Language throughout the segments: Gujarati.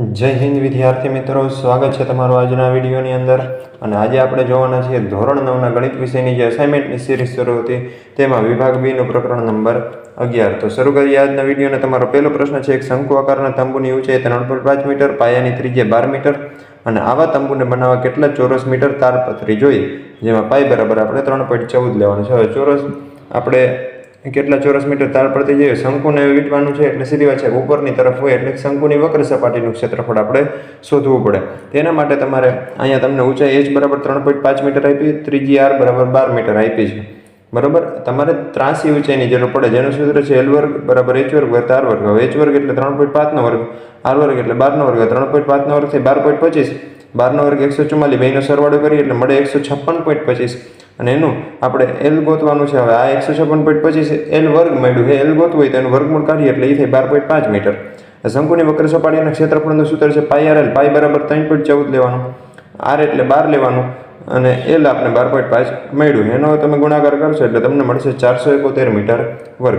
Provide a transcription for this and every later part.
જય હિન્દ વિદ્યાર્થી મિત્રો, સ્વાગત છે તમારું આજના વિડીયોની અંદર. અને આજે આપણે જોવાના છીએ ધોરણ નવના ગણિત વિષયની જે અસાઇનમેન્ટની સિરીઝ શરૂ હતી, તેમાં વિભાગ બીનો પ્રકરણ નંબર અગિયાર. તો શરૂ કરીએ આજના વિડીયોને. તમારો પહેલો પ્રશ્ન છે, એક શંકુ આકારના તંબુની ઊંચાઈ ત્રણ પોઈન્ટ પાંચ મીટર, પાયાની ત્રિજ્યા બાર મીટર. અને આવા તંબુને બનાવવા કેટલા ચોરસ મીટર તારપત્રી જોઈએ? જેમાં પાય બરાબર આપણે ત્રણ પોઈન્ટ ચૌદ લેવાનું છે. હવે ચોરસ આપણે કેટલા ચોરસ મીટર તાર પરથી જઈએ શંકુને વીટવાનું છે, એટલે સીધી વાત છે, ઉપરની તરફ હોય એટલે શંકુની વક્ર સપાટીનું ક્ષેત્રફળ આપણે શોધવું પડે. તેના માટે તમારે અહીંયા તમને ઊંચાઈ એચ બરાબર ત્રણ પોઈન્ટ પાંચ મીટર આપી, ત્રીજી આર બરાબર બાર મીટર આપી છે. બરાબર? તમારે ત્રાસી ઊંચાઈની જરૂર પડે. જેનું સૂત્ર છે એલ વર્ગ બરાબર એચ વર્ગ વત્તા આર વર્ગ. હવે એચ વર્ગ એટલે ત્રણ પોઈન્ટ પાંચનો વર્ગ. આર વર્ગ એટલે બારનો વર્ગ. ત્રણ પોઈન્ટ પાંચનો વર્ગ થઈ બાર પોઈન્ટ પચીસ. બારનો વર્ગ એકસો ચુમ્માલીસ. બેનો સરવાળો કરીએ એટલે મળે એકસો છપ્પન પોઈન્ટ પચીસ. અને એનું આપણે એલ ગોતવાનું છે, હવે આ એકસો છપ્પન પોઈન્ટ પચીસ એલ વર્ગ મળ્યું છે એલ ગોતવું હોય તો એનું વર્ગમૂળ કાઢીએ એટલે એ થાય બાર પોઈન્ટ પાંચ મીટર. શંકુની વક્ર સપાટીના ક્ષેત્રફળનું સૂત્ર છે, પાઈ આર એલ, પાઈ બરાબર ત્રણ પોઈન્ટ ચૌદ લેવાનું. આર એટલે બાર લેવાનું અને એલ આપણે બાર પોઈન્ટ પાંચ મળ્યું એનો તમે ગુણાકાર કરશો એટલે તમને મળશે ચારસો એકોતેર મીટર વર્ગ.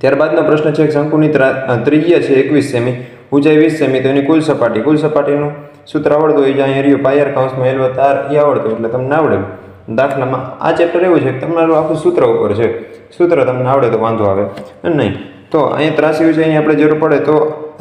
ત્યારબાદનો પ્રશ્ન છે, શંકુની ત્રા- ત્રિજ્યા છે, એકવીસ સેમી. ઊંચાઈ વીસ સેમી, તો એની કુલ સપાટી, કુલ સપાટીનું સૂત્ર આવડતું હોય જ્યાં એરિયો પાયર કાઉન્સમાં એલ વત્તા આર એ આવડતું એટલે તમને આવડે. દાખલામાં આ ચેપ્ટર એવું છે કે તમારું આખું સૂત્ર ઉપર છે. સૂત્ર તમને આવડે તો વાંધો આવે નહીં. તો અહીંયા ત્રાસી ઊંચાઈની આપણે જરૂર પડે તો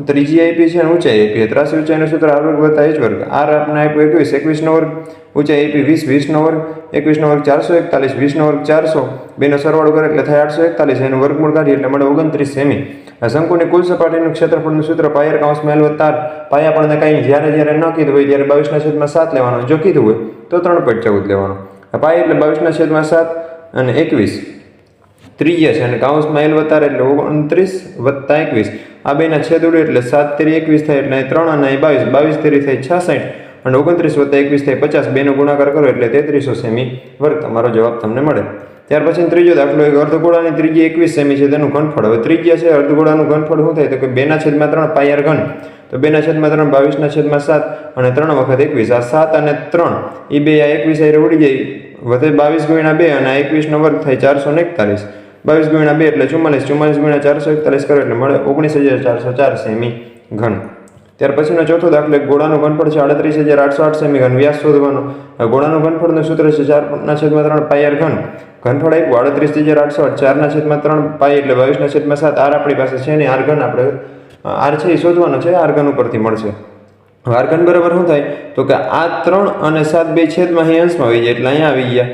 ત્રીજી આપી છે અને ઊંચાઈ આપી ત્રાસી ઊંચાઈનું સૂત્ર આર વર્ગ વત્તા એચ વર્ગ. આર આપણે આપ્યું એકવીસ એકવીસનો વર્ગ. ઊંચાઈ આપી વીસ વીસનો વર્ગ. એકવીસનો વર્ગ ચારસો એકતાલીસ વીસનો વર્ગ ચારસો. બેનો સરવાળો કરે એટલે થાય આઠસો એકતાલીસ. એનું વર્ગમૂળ કાઢીએ એટલે મળે ઓગણત્રીસ સેમી. શંકુની કુલ સપાટીનું ક્ષેત્રફળનું સૂત્ર પાયર કાઉન્સમાં મેલ વત્તા પાયા આપણને કાંઈ જ્યારે જ્યારે ન કીધું હોય, ત્યારે બાવીસના છેદમાં સાત લેવાનો જો કીધું હોય, તો ત્રણ પોઈન્ટ ચૌદ લેવાનો. પાય એટલે બાવીસના છેદમાં સાત અને એકવીસ. ત્રીજા છે અને કાઉન્સમાં એલ વત્તા એટલે ઓગણત્રીસ વત્તા એકવીસ. આ બેના છેદ ઉડે એટલે સાત તેરી એકવીસ થાય એટલે અહીં ત્રણ અને અહીં બાવીસ. બાવીસ તેરી થાય છાસઠ અને ઓગણત્રીસ વત્તા એકવીસ થાય પચાસ. બેનો ગુણાકાર કરો એટલે તેત્રીસો સેમી વર્ગ. તમારો જવાબ તમને મળે. ત્યાર પછી ત્રીજો દાખલો એક અર્ધગોળાની ત્રીજી એકવીસ સેમી છે તેનું ઘનફળ. હવે ત્રિજ્યા છે અર્ધગોળાનું ઘનફળ શું થાય તો કે બેના છેદમાં ત્રણ પાયર ઘન. તો બેના છેદમાં ત્રણ, બાવીસના છેદમાં સાત અને ત્રણ વખત એકવીસ. આ સાત અને ત્રણ એ બે આ એકવીસ આરે ઉડી જાય. વધે બાવીસ ગુણ્યા બે અને એકવીસનો વર્ગ થાય ચારસો ને એકતાલીસ. બાવીસ ગુણ્યા બે એટલે ચુમ્માલીસ ચુમ્માલીસ ગુણ્યા ચારસો એકતાલીસ કરો એટલે મળે ઓગણીસ હજાર ચારસો ચાર સેમી ઘન. ત્યાર પછીનો ચોથો દાખલો ગોળાનું ઘનફળ છે આડત્રીસ હજાર આઠસો આઠ સેમી ઘન. વ્યાસ શોધવાનો. ગોળાનું ઘનફળનું સૂત્ર છે ચારના છેદમાં ત્રણ પાયર ઘન. ઘનફળ આપ્યું આડત્રીસ હજાર આઠસો આઠ ચારના છેદમાં ત્રણ પાય એટલે બાવીસના છેદમાં સાત. આર આપણી પાસે છે ને આર ઘન આપણે આર છે એ શોધવાનો છે, આર ઘન ઉપરથી મળશે. ઘન બરાબર શું થાય? તો કે આ ત્રણ અને સાત બે છેદમાં અહીં અંશમાં આવી જાય એટલે અહીંયા આવી ગયા.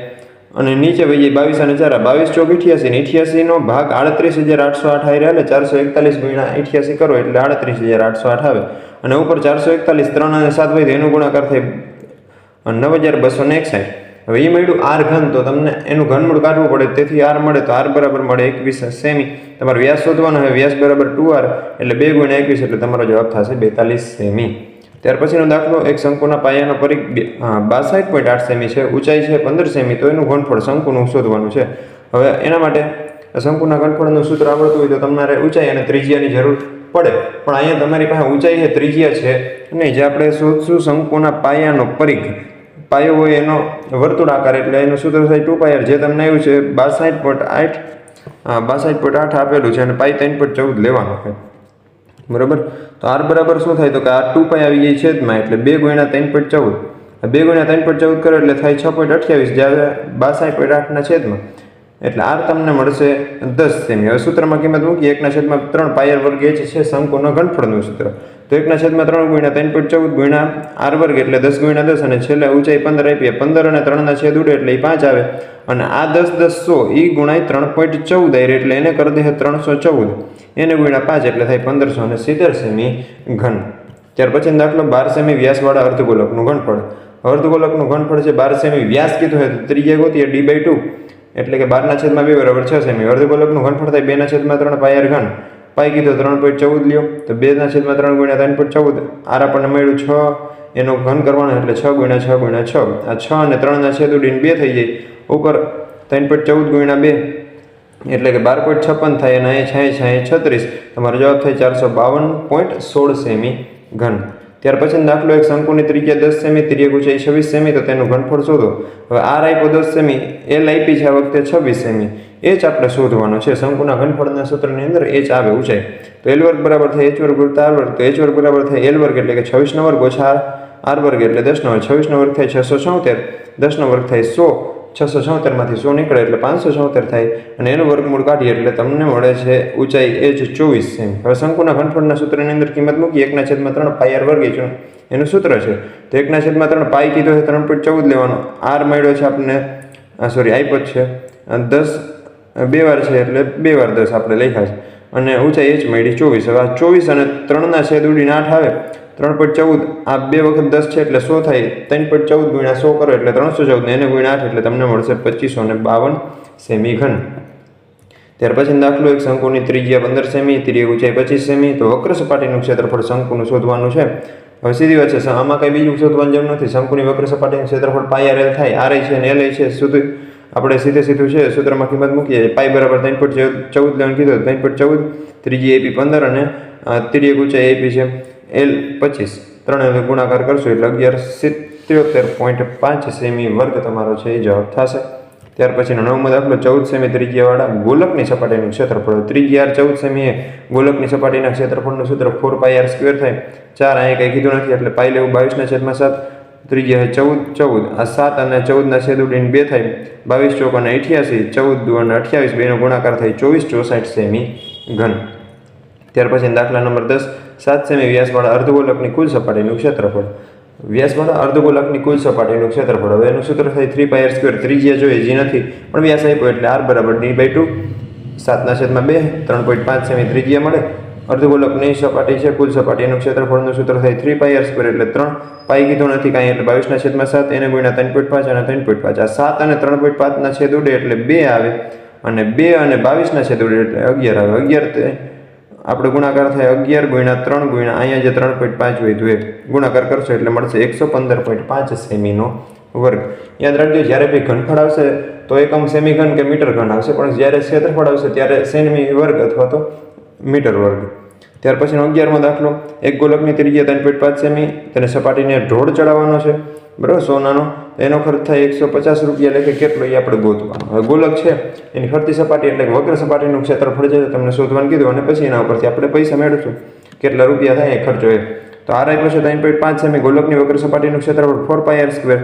અને નીચે વહી જાય બાવીસ અને ચાર. બાવીસ ચોક અઠ્યાસી ને અઠ્યાસીનો ભાગ આડત્રીસ હજાર આઠસો આઠ આવી એટલે ચારસો એકતાલીસ ગુણ્યા અઠ્યાસી કરો એટલે આડત્રીસ હજાર આઠસો આઠ આવે. અને ઉપર ચારસો એકતાલીસ, ત્રણ અને સાત હોય તો એનો ગુણાકાર થાય નવ હજાર બસો ને એકસાઠ. હવે એ મળ્યું આર ઘન. તો તમને એનું ઘનમૂળ કાઢવું પડે. તેથી આર મળે તો આર બરાબર મળે એકવીસ સેમી. તમારે વ્યાસ શોધવાનો હવે વ્યાસ બરાબર ટુ આર એટલે બે ગુણ્યા એકવીસ એટલે તમારો જવાબ થશે બેતાલીસ સેમી. ત્યાર પછીનો દાખલો, એક શંકુના પાયાનો પરિઘ બાસઠ પોઈન્ટ આઠ સેમી છે, ઊંચાઈ છે પંદર સેમી, તો એનું ઘનફળ શંકુનું શોધવાનું છે. હવે એના માટે શંકુના ઘનફળનું સૂત્ર આવડતું હોય તો તમારે ઊંચાઈ અને ત્રિજ્યાની જરૂર પડે. પણ અહીંયા તમારી પાસે ઊંચાઈ છે, ત્રિજ્યા છે નહીં જે આપણે શોધશું શંકુના પાયાનો પરિઘ, પાયો હોય એનો વર્તુળ આકાર એટલે એનું સૂત્ર થાય ટુ પાયર જે તમને આવ્યું છે, બાસઠ પોઈન્ટ આઠ બાસઠ પોઈન્ટ આઠ આપેલું છે અને પાય ત્રણ પોઈન્ટ ચૌદ લેવાનું છે. બરાબર? તો આર બરાબર શું થાય? તો કે આ ટુ પાઈ આવી જાય છેદમાં, એટલે બે ગુણ્યા ત્રણ પોઈન્ટ ચૌદ. બે ગુણ્યા ત્રણ પોઈન્ટ ચૌદ કરો એટલે થાય છ પોઈન્ટ અઠ્યાવીસ જ્યારે બાસઠ પોઈન્ટ આઠના છેદમાં. એટલે આર તમને મળશે દસ સેમી. હવે સૂત્રમાં કિંમત મૂકી એકના છેદમાં ત્રણ પાયર વર્ગ એ જ છે શંકુનો ઘનફળનું સૂત્ર. તો એકના છેદમાં ત્રણ ગુણ્યા ત્રણ પોઈન્ટ ચૌદ ગુણ્યા આર વર્ગ એટલે દસ ગુણ્યા દસ અને છેલ્લે ઊંચાઈ પંદર આપીએ. પંદર અને ત્રણના છેદ ઉડે એટલે એ પાંચ આવે. અને આ દસ દસ સો એ ગુણાય ત્રણ પોઈન્ટ ચૌદ આવી એટલે એને કરી દે ત્રણસો ચૌદ. એને ગુણ્યા પાંચ એટલે થાય પંદરસો અને સિત્તેર સેમી ઘન. ત્યાર પછી દાખલો બાર સેમી વ્યાસવાળા અર્ધગોલકનું ઘનફળ. અર્ધગોલકનું ઘનફળ છે બાર સેમી વ્યાસ કીધું હોય તો ત્રીજા ગોતીએ ડી બાય ટુ. એટલે કે બારના છેદમાં બે બરાબર છ સેમી. અર્ધગોલકનું ઘનફળ થાય બેના છેદમાં ત્રણ પાયર ઘન. પાય કીધો ત્રણ પોઈન્ટ ચૌદ લ્યો. તો બેના છેદમાં ત્રણ ગુણ્યા ત્રણ પોઈન્ટ ચૌદ. આર આપણને મળ્યું છ. એનો ઘન કરવાનો એટલે છ ગુણ્યા છ ગુણ્યા છ. આ છ અને ત્રણના છેદ ઉડીને બે થઈ જાય. ઉપર ત્રણ પોઈન્ટ ચૌદ ગુણ્યા બે. એટલે કે બાર પોઈન્ટ છપ્પન થાય અને અહીં છાંય છાંય છત્રીસ. તમારો જવાબ થાય ચારસો બાવન પોઈન્ટ સોળ સેમી ઘન. ત્યાર પછી દાખલો એક શંકુની ત્રિજ્યા દસ સેમી, ત્રિજ્યા ઊંચાઈ છવ્વીસ સેમી, તો તેનું ઘનફળ શોધો. હવે આર આપ્યો દસ સેમી એલ આપી છે આ વખતે છવ્વીસ સેમી. એ જ આપણે શોધવાનો છે શંકુના ઘનફળના સૂત્રની અંદર એ જ આવે ઊંચાઈ તો એલ વર્ગ બરાબર થાય એચ વર્ગ વત્તા આર વર્ગ, તો એચ વર્ગ બરાબર થાય એલ વર્ગ એટલે કે છવ્વીસનો વર્ગ ઓછા આર વર્ગ એટલે દસનો વર્ગ છવ્વીસનો વર્ગ થાય છસો છોતેર, દસનો વર્ગ થાય સો. છસો છોતેરમાંથી સો નીકળે એટલે પાંચસો છોતેર થાય અને એનું વર્ગમૂળ કાઢીએ એટલે તમને મળે છે ઊંચાઈ એ જ ચોવીસ સેમ હવે શંકુના ઘનફળના સૂત્રની અંદર કિંમત મૂકી એકના છેદમાં ત્રણ પાય આર વર્ગ છે. એનું સૂત્ર છે. તો એકના છેદમાં ત્રણ પાય કીધો છે ત્રણ પોઈન્ટ ચૌદ લેવાનો. આર મળ્યો છે આપણને સોરી આઈપત છે. દસ, બે વાર છે એટલે બે વાર દસ આપણે લખ્યા છે. અને ઊંચાઈ એ જ મળી ચોવીસ. હવે આ ચોવીસ અને ત્રણના છેદ ઉડીને આઠ આવે. ત્રણ પોઈન્ટ ચૌદ, આ બે વખત દસ છે એટલે સો થાય. ત્રણ પોઈન્ટ ચૌદ ગુણ્યા સો કરો એટલે ત્રણસો ચૌદ ને એને ગુણ્યા આઠ એટલે તમને મળશે પચીસો ને બાવન સેમી ઘન ત્યાર પછી દાખલો એક, શંકુની ત્રિજ્યા પંદર સેમી ત્રિય ઊંચાઈ પચીસ સેમી. તો વક્ર સપાટીનું ક્ષેત્રફળ શંકુનું શોધવાનું છે. હવે સીધી વાત છે આમાં કંઈ બીજું શોધવાની જરૂર નથી. શંકુની વક્ર સપાટીનું ક્ષેત્રફળ પાય આર એલ થાય. આર છે અને એલ છે. સુધી આપણે સીધે સીધું છે, સૂત્રમાં કિંમત મૂકીએ. પાય બરાબર ત્રણ પોઈન્ટ ચૌદ લેવાનું કીધું ત્રણ પોઈન્ટ ચૌદ ત્રીજી એપી પંદર અને ત્રીજી ઊંચાઈ એપી છે. એલ પચીસ. ત્રણે ગુણાકાર કરશું એટલે અગિયાર સિત્યોતેર પોઈન્ટ પાંચ સેમી વર્ગ તમારો છે એ જવાબ થશે. ત્યાર પછીનો નવમો દાખલો ચૌદ સેમી ત્રિજ્યાવાળા ગોલકની સપાટીનું ક્ષેત્રફળ. ત્રિજ્યાર ચૌદ સેમી એ ગોલકની સપાટીના ક્ષેત્રફળનું સૂત્ર ફોર પાઈ આર સ્ક્વેર થાય. ચાર અહીંયા કંઈ કીધું નથી એટલે પાઈ લેવું બાવીસના છેદમાં સાત. ત્રિજ્યા ચૌદ ચૌદ. આ સાત અને ચૌદના છેદ ઉડીને બે થાય. બાવીસ ચોક અને અઠ્યાસી, ચૌદ અને અઠ્યાવીસ બેનો ગુણાકાર થાય ચોવીસ ચોસાઠ સેમી ઘન. ત્યાર પછી દાખલા નંબર દસ. સાત સેમી વ્યાસવાળા અર્ધગોલકની કુલ સપાટીનું ક્ષેત્રફળ. વ્યાસવાળા અર્ધગોલકની કુલ સપાટીનું ક્ષેત્રફળ. હવે એનું સૂત્ર થાય થ્રી પાયર સ્ક્વેર ત્રિજ્યા જોઈએ, જે નથી. પણ વ્યાસ આપ્યો એટલે આર બરાબર ડી બાય ટુ સાતના છેદમાં બે, ત્રણ પોઈન્ટ પાંચ સેમી ત્રિજ્યા મળે. અર્ધગોલકની સપાટી છે, કુલ સપાટીનું ક્ષેત્રફળનું સૂત્ર થાય થ્રી પાયર સ્ક્વેર એટલે ત્રણ. પાઈ કીધું નથી કાંઈ એટલે બાવીસના છેદમાં સાત, એને ગુણ્યા ત્રણ પોઈન્ટ પાંચ અને ત્રણ પોઈન્ટ પાંચ. આ સાત અને ત્રણ પોઈન્ટ પાંચના છેદ ઉડે એટલે બે આવે. અને બે અને બાવીસના છેદ ઉડે એટલે અગિયાર આવે. અગિયાર આપણે ગુણાકાર થાય અગિયાર ગુણ્યા ત્રણ ગુણ્યા અહીંયા જે ત્રણ પોઈન્ટ પાંચ વધ્યું એ ગુણાકાર કરશો એટલે મળશે એકસો પંદર પોઈન્ટ પાંચ સેમીનો વર્ગ. યાદ રાખજો, જ્યારે બી ઘનફળ આવશે તો એકમ સેમી ઘન કે મીટર ઘન આવશે, પણ જ્યારે ક્ષેત્રફળ આવશે ત્યારે સેમી વર્ગ અથવા તો મીટર વર્ગ. ત્યાર પછીનો અગિયારમો દાખલો. એક ગોલકની ત્રિજ્યા ત્રણ પોઈન્ટ પાંચ સેમી તેને સપાટીને ઢોળ ચડાવવાનો છે. બરાબર, સોનાનો. એનો ખર્ચ થાય એકસો પચાસ રૂપિયા લેખે કેટલો એ આપણે ગોતવાનો. હવે ગોલક છે, એની ફરતી સપાટી એટલે વક્ર સપાટીનું ક્ષેત્રફળ છે તમને શોધવાનું કીધું અને પછી એના ઉપરથી આપણે પૈસા મેળવશું. કેટલા રૂપિયા થાય એ ખર્ચો એ તો આ રાખ્યો છે ત્રણ પોઈન્ટ પાંચ સેમી ગોલકની વક્ર સપાટીનું ક્ષેત્રફળ four pi R square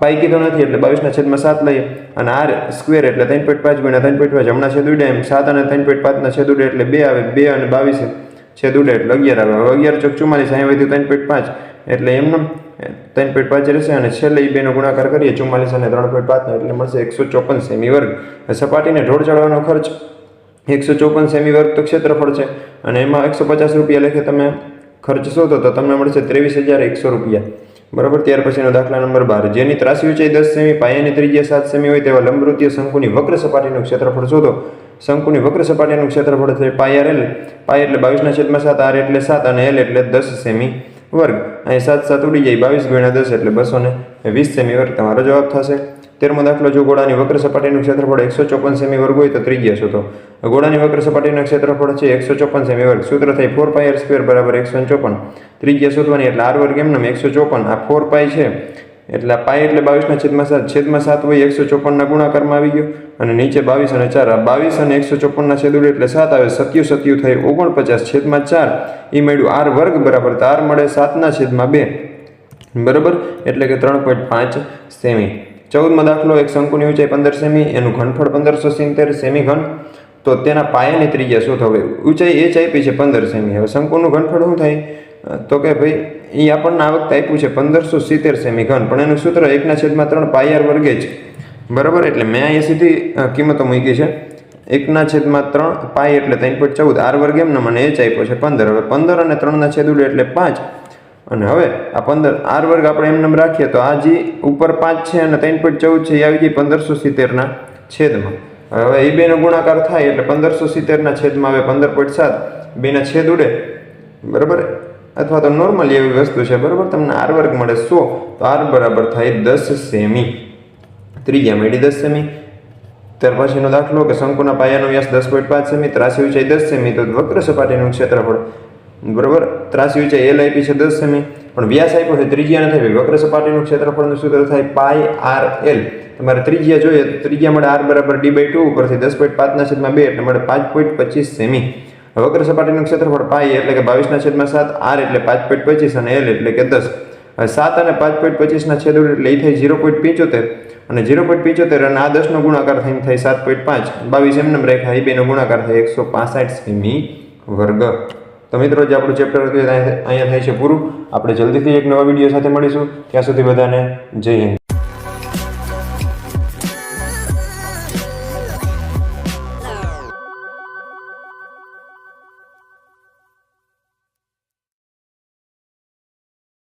pi કીધો નથી એટલે બાવીસના છેદમાં સાત લઈએ. અને આર સ્ક્વેર એટલે ત્રણ પોઈન્ટ પાંચ ગુણ્યા ત્રણ પોઈન્ટ પાંચ. હમણાં છેદ ઉડે એમ. સાત અને ત્રણ પોઈન્ટ પાંચના છેદ ઉડે એટલે બે આવે. બે અને બાવીસ છેદ ઉડે એટલે અગિયાર આવે. હવે અગિયાર ચોક ચુમ્માલીસ અહીં વધ્યું ત્રણ પોઈન્ટ પાંચ. એટલે એમને ત્રણ પોઈન્ટ પાંચ રહેશે અને છેલ્લે એ બેનો ગુણાકાર કરીએ. ચુમ્માલીસ અને ત્રણ પોઈન્ટ પાંચનો એટલે મળશે એકસો ચોપન સેમી વર્ગ. સપાટીને ઢોળ ચડવાનો ખર્ચ એકસો ચોપન સેમી વર્ગ તો ક્ષેત્રફળ છે. અને એમાં એકસો પચાસ રૂપિયા લેખે તમે ખર્ચ શોધો તો તમને મળશે ત્રેવીસ હજાર એકસો રૂપિયા. બરાબર? ત્યાર પછીનો દાખલા નંબર બાર. જેની ત્રાસી ઊંચાઈ દસ સેમી, પાયાની ત્રિજ્યા સાત સેમી હોય તેવા લંબવૃત્તીય શંકુની વક્ર સપાટીનું ક્ષેત્રફળ શોધો. શંકુની વક્ર સપાટીનું ક્ષેત્રફળ છે પાય એલ. પાય એટલે બાવીસના છેદમાં સાત, આર એટલે સાત અને એલ એટલે દસ સેમી વર્ગ. અહીં સાત સાત ઉડી જાય, બાવીસ ગુણ્યા દસ એટલે બસો ને વીસ સેમી વર્ગ. તમારો જવાબ થશે. તેરમો દાખલો જો ગોળાની વક્ર સપાટીનું ક્ષેત્રફળ એકસો ચોપન સેમી વર્ગ હોય તો ત્રિજ્યા શોધો. ગોળાની વક્ર સપાટીનું ક્ષેત્રફળ છે એકસો ચોપન સેમી વર્ગ સૂત્ર થાય ફોર પાય સ્ક્વેર બરાબર એકસો ચોપન. ત્રિજ્યા શોધવાની એટલે આર વર્ગ એમને એકસો ચોપન. આ ફોર પાય છે. એટલે પાય એટલે બાવીસના છેદમાં સાત. છેદમાં સાત હોય એકસો ચોપનના ગુણાકારમાં આવી ગયો. અને નીચે બાવીસ અને ચાર. બાવીસ અને એકસો ચોપનના છેદ એટલે સાત આવે. સત્યુ સત્યુ થાય ઓગણપચાસ છેદમાં ચાર. એ મળ્યું આર વર્ગ બરાબર. તો આર મળે સાતના છેદમાં બે. બરાબર? એટલે કે ત્રણ પોઈન્ટ પાંચ સેમી. ચૌદમાં દાખલો એક શંકુની ઊંચાઈ પંદર સેમી, એનું ઘનફળ પંદરસો સિત્તેર સેમી ઘન. તો તેના પાયાની ત્રિજ્યા શું થવે? ઊંચાઈ એ જ આપી છે પંદર સેમી. હવે શંકુનું ઘનફળ શું થાય? તો કે ભાઈ એ આપણને આ વખતે આપ્યું છે પંદરસો સિત્તેર સેમી ઘન. પણ એનું સૂત્ર એકના છેદમાં ત્રણ પાયાર વર્ગે જ બરાબર? એટલે મેં અહીંયા સીધી કિંમતો મૂકી છે. એકના છેદમાં ત્રણ પાય એટલે ત્રણ પોઈન્ટ ચૌદ. આર વર્ગ એમને મને એ જ આપ્યો છે પંદર. હવે પંદર અને ત્રણના છેદ ઉડે એટલે પાંચ. અને હવે આ પંદર, આર વર્ગ આપણે એમને રાખીએ તો આ જે ઉપર પાંચ છે અને ત્રણ પોઈન્ટ ચૌદ છે, એ આવી ગઈ પંદરસો સિત્તેરના છેદમાં. હવે એ બેનો ગુણાકાર થાય એટલે પંદરસો સિત્તેરના છેદમાં આવે પંદર પોઈન્ટ સાત. બેના છેદ ઉડે. બરાબર? અથવા તો નોર્મલી એવી વસ્તુ છે, બરાબર? તમને આર વર્ગ મળે સો, તો આર બરાબર થાય દસ સેમી. ત્રીજા મેળી દસ સેમી. ત્યાર પછીનો દાખલો કે શંકુના પાયાનો વ્યાસ દસ પોઈન્ટ પાંચ સેમી, ત્રાસી ઊંચાઈ દસ સેમી, તો વક્ર સપાટીનું ક્ષેત્રફળ. બરાબર? ત્રાસી ઊંચાઈ એલ આપી છે દસ સેમી પણ વ્યાસ આપ્યો છે ત્રિજ્યા નથી આપી વક્ર સપાટીનું ક્ષેત્રફળનું સૂત્ર થાય પાય આર એલ. તમારે ત્રિજ્યા જોઈએ તો ત્રિજ્યા મળે આર બરાબર ડી બાય ટુ, ઉપરથી દસ પોઈન્ટ પાંચના છેદમાં બે એટલે મળે પાંચ પોઈન્ટ પચીસ સેમી. વક્ર સપાટીનું ક્ષેત્રફળ પાય એટલે કે બાવીસના છેદમાં સાત, આર એટલે પાંચ પોઈન્ટ પચીસ અને એલ એટલે કે દસ. સાત અને પાંચ પોઈન્ટ પચીસના છેદ એટલે એ થાય ઝીરો પોઈન્ટ પંચોતેર. અને ઝીરો પોઈન્ટ પંચોતેર અને આ દસનો ગુણાકાર થઈને થાય સાત પોઈન્ટ પાંચ. બાવીસ એમનેમ રેખા એ બેનો ગુણાકાર થાય એકસો પાસઠ સેમી વર્ગ. તો મિત્રો, જે આપણું ચેપ્ટર હતું અહીંયા થાય છે પૂરું. આપણે જલ્દીથી એક નવા વીડિયો સાથે મળીશું. ત્યાં સુધી બધાને જય હિન્દ.